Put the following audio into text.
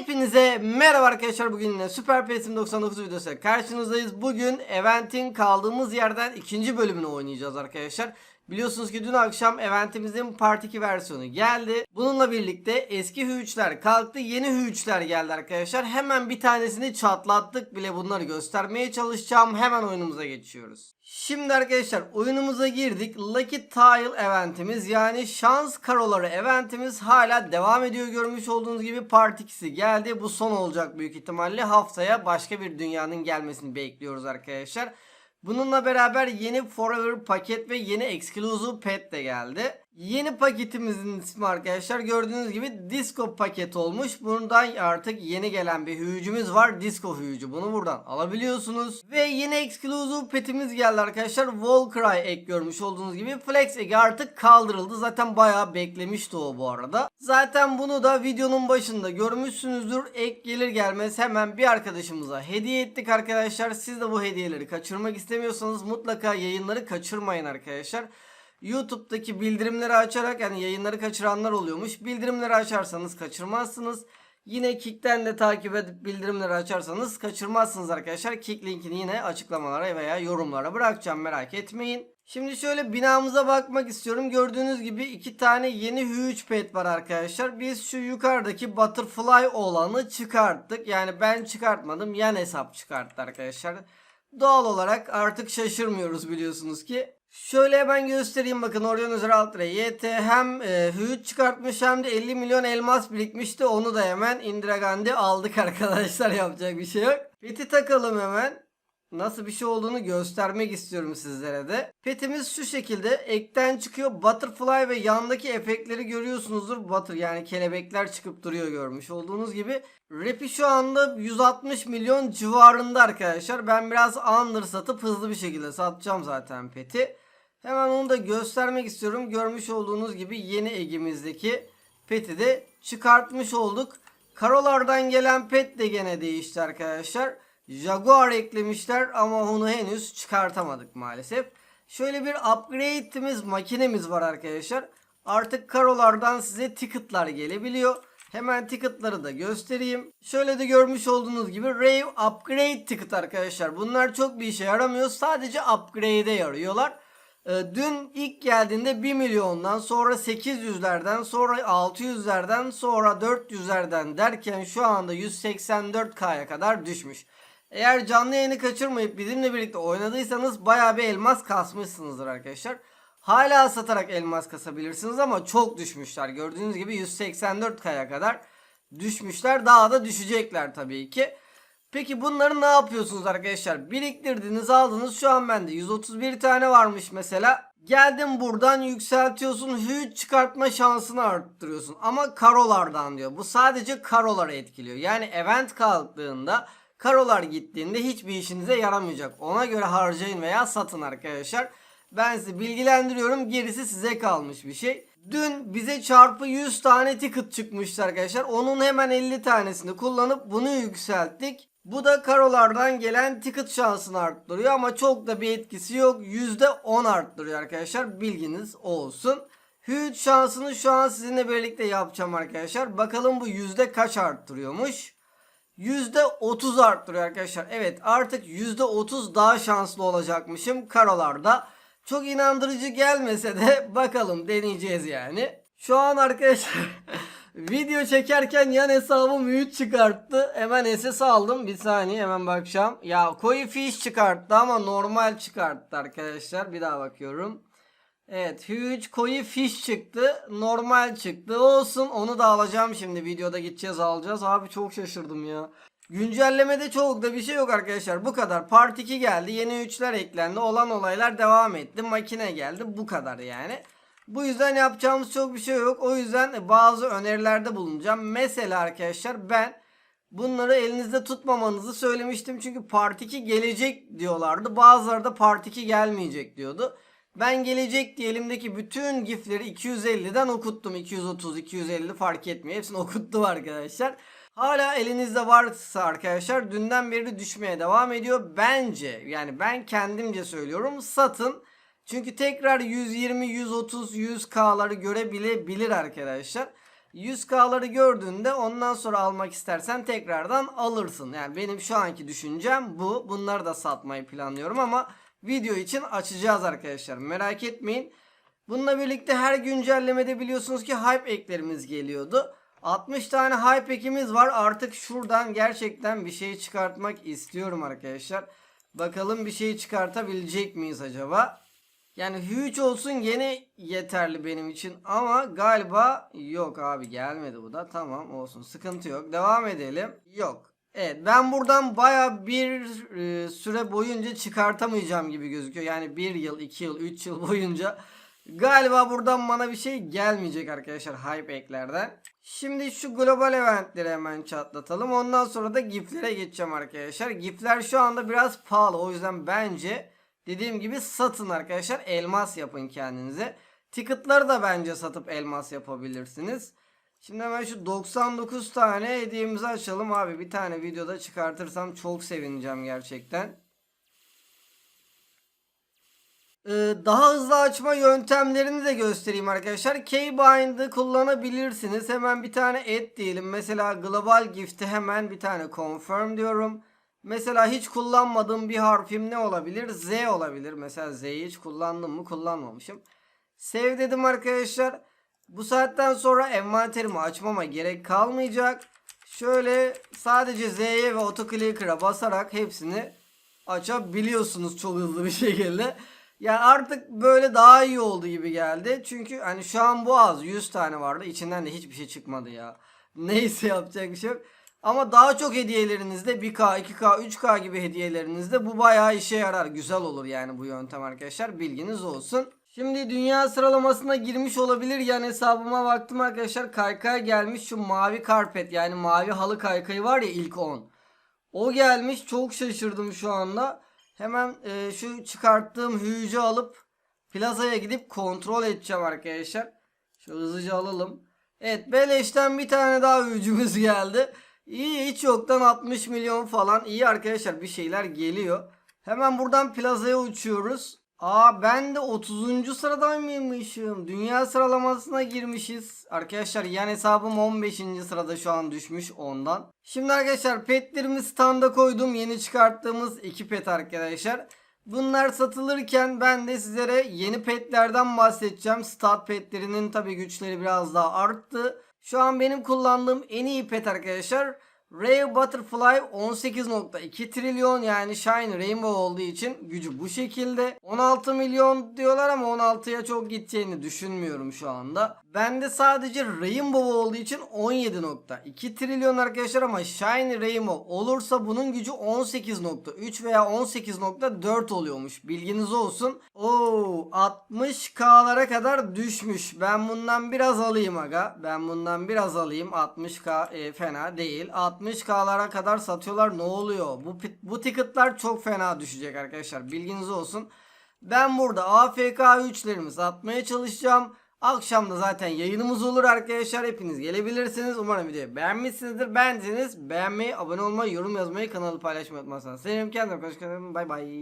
Hepinize merhaba arkadaşlar bugün yine Super Pesim 99 videosu karşınızdayız. Bugün Event'in kaldığımız yerden ikinci bölümünü oynayacağız arkadaşlar. Biliyorsunuz ki dün akşam Event'imizin Part 2 versiyonu geldi. Bununla birlikte eski Hü3'ler kalktı yeni Hü3'ler geldi arkadaşlar. Hemen bir tanesini çatlattık bile bunları göstermeye çalışacağım. Hemen oyunumuza geçiyoruz. Şimdi arkadaşlar oyunumuza girdik. Lucky Tile eventimiz yani şans karoları eventimiz hala devam ediyor. Görmüş olduğunuz gibi part 2'si geldi. Bu son olacak büyük ihtimalle. Haftaya başka bir dünyanın gelmesini bekliyoruz arkadaşlar. Bununla beraber yeni Forever paket ve yeni Exclusive Pet de geldi. Yeni paketimizin ismi arkadaşlar gördüğünüz gibi Disco paket olmuş. Bundan artık yeni gelen bir hüyücümüz var. Disco hüyücü. Bunu buradan alabiliyorsunuz. Ve yeni Exclusive Pet'imiz geldi arkadaşlar. Volcry ek görmüş olduğunuz gibi. Flex eki artık kaldırıldı. Zaten bayağı beklemişti o bu arada. Zaten bunu da videonun başında görmüşsünüzdür. Ek gelir gelmez hemen bir arkadaşımıza hediye ettik arkadaşlar. Siz de bu hediyeleri kaçırmak istemiyorsanız mutlaka yayınları kaçırmayın arkadaşlar. YouTube'daki bildirimleri açarak yani yayınları kaçıranlar oluyormuş. Bildirimleri açarsanız kaçırmazsınız. Yine Kick'ten de takip edip bildirimleri açarsanız kaçırmazsınız arkadaşlar. Kick linkini yine açıklamalara veya yorumlara bırakacağım merak etmeyin. Şimdi şöyle binamıza bakmak istiyorum. Gördüğünüz gibi iki tane yeni huge pet var arkadaşlar. Biz şu yukarıdaki butterfly olanı çıkarttık. Yani ben çıkartmadım. Yan hesap çıkarttı arkadaşlar. Doğal olarak artık şaşırmıyoruz biliyorsunuz ki. Şöyle hemen göstereyim bakın Orion Özel Ultra YT hem e, hüğüt çıkartmış hem de 50 milyon elmas birikmişti. Onu da hemen Indira Gandhi aldık arkadaşlar yapacak bir şey yok. Peti takalım hemen. Nasıl bir şey olduğunu göstermek istiyorum sizlere de. Petimiz şu şekilde ekten çıkıyor. Butterfly ve yandaki efektleri görüyorsunuzdur. Butter yani kelebekler çıkıp duruyor görmüş olduğunuz gibi. Rap'i şu anda 160 milyon civarında arkadaşlar. Ben biraz under satıp hızlı bir şekilde satacağım zaten peti. Hemen onu da göstermek istiyorum. Görmüş olduğunuz gibi yeni egimizdeki peti de çıkartmış olduk. Karolardan gelen pet de gene değişti arkadaşlar. Jaguar eklemişler ama onu henüz çıkartamadık maalesef. Şöyle bir upgrade'imiz makinemiz var arkadaşlar. Artık karolardan size ticketlar gelebiliyor. Hemen ticketları da göstereyim. Şöyle de görmüş olduğunuz gibi Rave Upgrade ticket arkadaşlar. Bunlar çok bir işe yaramıyor. Sadece upgrade'e yarıyorlar. Ee, dün ilk geldiğinde 1 milyondan sonra 800'lerden sonra 600'lerden sonra 400'lerden derken şu anda 184K'ya kadar düşmüş. Eğer canlı yayını kaçırmayıp bizimle birlikte oynadıysanız baya bir elmas kasmışsınızdır arkadaşlar. Hala satarak elmas kasabilirsiniz ama çok düşmüşler. Gördüğünüz gibi 184K'ya kadar düşmüşler. Daha da düşecekler tabii ki. Peki bunları ne yapıyorsunuz arkadaşlar? Biriktirdiniz aldınız. Şu an bende 131 tane varmış mesela. Geldim buradan yükseltiyorsun. Hüç çıkartma şansını arttırıyorsun. Ama karolardan diyor. Bu sadece karoları etkiliyor. Yani event kalktığında karolar gittiğinde hiçbir işinize yaramayacak. Ona göre harcayın veya satın arkadaşlar. Ben sizi bilgilendiriyorum. Gerisi size kalmış bir şey. Dün bize çarpı 100 tane ticket çıkmıştı arkadaşlar. Onun hemen 50 tanesini kullanıp bunu yükselttik. Bu da karolardan gelen ticket şansını arttırıyor ama çok da bir etkisi yok. %10 arttırıyor arkadaşlar. Bilginiz olsun. Huge şansını şu an sizinle birlikte yapacağım arkadaşlar. Bakalım bu yüzde kaç arttırıyormuş. %30 arttırıyor arkadaşlar. Evet artık %30 daha şanslı olacakmışım karolarda. Çok inandırıcı gelmese de bakalım deneyeceğiz yani. Şu an arkadaşlar video çekerken yan hesabım 3 çıkarttı. Hemen SS aldım. Bir saniye hemen bakacağım. Ya koyu fiş çıkarttı ama normal çıkarttı arkadaşlar. Bir daha bakıyorum. Evet huge koyu fiş çıktı. Normal çıktı. Olsun onu da alacağım şimdi. Videoda gideceğiz alacağız. Abi çok şaşırdım ya. Güncellemede çok da bir şey yok arkadaşlar. Bu kadar. Part 2 geldi. Yeni 3'ler eklendi. Olan olaylar devam etti. Makine geldi. Bu kadar yani. Bu yüzden yapacağımız çok bir şey yok. O yüzden bazı önerilerde bulunacağım. Mesela arkadaşlar ben bunları elinizde tutmamanızı söylemiştim. Çünkü Part 2 gelecek diyorlardı. Bazıları da Part 2 gelmeyecek diyordu. Ben gelecek diye elimdeki bütün gifleri 250'den okuttum. 230, 250 fark etmiyor. Hepsini okuttum arkadaşlar. Hala elinizde varsa arkadaşlar dünden beri düşmeye devam ediyor. Bence yani ben kendimce söylüyorum satın. Çünkü tekrar 120, 130, 100K'ları görebilebilir arkadaşlar. 100K'ları gördüğünde ondan sonra almak istersen tekrardan alırsın. Yani benim şu anki düşüncem bu. Bunları da satmayı planlıyorum ama video için açacağız arkadaşlar. Merak etmeyin. Bununla birlikte her güncellemede biliyorsunuz ki hype eklerimiz geliyordu. 60 tane hype ekimiz var. Artık şuradan gerçekten bir şey çıkartmak istiyorum arkadaşlar. Bakalım bir şey çıkartabilecek miyiz acaba? Yani huge olsun yine yeterli benim için ama galiba yok abi gelmedi bu da. Tamam olsun sıkıntı yok. Devam edelim. Yok. Evet ben buradan baya bir e, süre boyunca çıkartamayacağım gibi gözüküyor. Yani bir yıl iki yıl üç yıl boyunca. Galiba buradan bana bir şey gelmeyecek arkadaşlar hype eklerden. Şimdi şu global eventleri hemen çatlatalım. Ondan sonra da giflere geçeceğim arkadaşlar. Gifler şu anda biraz pahalı. O yüzden bence Dediğim gibi satın arkadaşlar. Elmas yapın kendinize. Ticket'ları da bence satıp elmas yapabilirsiniz. Şimdi hemen şu 99 tane hediyemizi açalım abi. Bir tane videoda çıkartırsam çok sevineceğim gerçekten. Ee, daha hızlı açma yöntemlerini de göstereyim arkadaşlar. Keybind'ı kullanabilirsiniz. Hemen bir tane et diyelim. Mesela global gift'e hemen bir tane confirm diyorum. Mesela hiç kullanmadığım bir harfim ne olabilir? Z olabilir. Mesela Z'yi hiç kullandım mı? Kullanmamışım. Save dedim arkadaşlar. Bu saatten sonra envanterimi açmama gerek kalmayacak. Şöyle sadece Z'ye ve autoclicker'a basarak hepsini açabiliyorsunuz çok hızlı bir şekilde. Yani artık böyle daha iyi oldu gibi geldi. Çünkü hani şu an bu az. 100 tane vardı. İçinden de hiçbir şey çıkmadı ya. Neyse yapacak bir şey yok. Ama daha çok hediyelerinizde 1K, 2K, 3K gibi hediyelerinizde bu bayağı işe yarar. Güzel olur yani bu yöntem arkadaşlar. Bilginiz olsun. Şimdi dünya sıralamasına girmiş olabilir. Yani hesabıma baktım arkadaşlar. Kaykay gelmiş. Şu mavi karpet yani mavi halı kaykayı var ya ilk 10. O gelmiş. Çok şaşırdım şu anda. Hemen e, şu çıkarttığım hüyücü alıp plazaya gidip kontrol edeceğim arkadaşlar. Şu hızlıca alalım. Evet beleşten bir tane daha hüyücümüz geldi. İyi hiç yoktan 60 milyon falan. İyi arkadaşlar bir şeyler geliyor. Hemen buradan plazaya uçuyoruz. Aa ben de 30. sıradan mıymışım? Dünya sıralamasına girmişiz. Arkadaşlar yan hesabım 15. sırada şu an düşmüş ondan. Şimdi arkadaşlar petlerimi standa koydum. Yeni çıkarttığımız iki pet arkadaşlar. Bunlar satılırken ben de sizlere yeni petlerden bahsedeceğim. Stat petlerinin tabi güçleri biraz daha arttı. Şu an benim kullandığım en iyi pet arkadaşlar. Rare Butterfly 18.2 trilyon yani Shine Rainbow olduğu için gücü bu şekilde. 16 milyon diyorlar ama 16'ya çok gideceğini düşünmüyorum şu anda. Bende sadece Rainbow olduğu için 17.2 trilyon arkadaşlar ama Shiny Rainbow olursa bunun gücü 18.3 veya 18.4 oluyormuş. Bilginiz olsun. Oo 60k'lara kadar düşmüş. Ben bundan biraz alayım aga. Ben bundan biraz alayım. 60k e, fena değil. 60k'lara kadar satıyorlar. Ne oluyor? Bu bu ticketlar çok fena düşecek arkadaşlar. Bilginiz olsun. Ben burada AFK 3'lerimi satmaya çalışacağım. Akşam da zaten yayınımız olur arkadaşlar. Hepiniz gelebilirsiniz. Umarım videoyu beğenmişsinizdir. Beğendiyseniz beğenmeyi, abone olmayı, yorum yazmayı, kanalı paylaşmayı unutmazsanız. Sevinirim kendime. Hoşçakalın. Bay bay.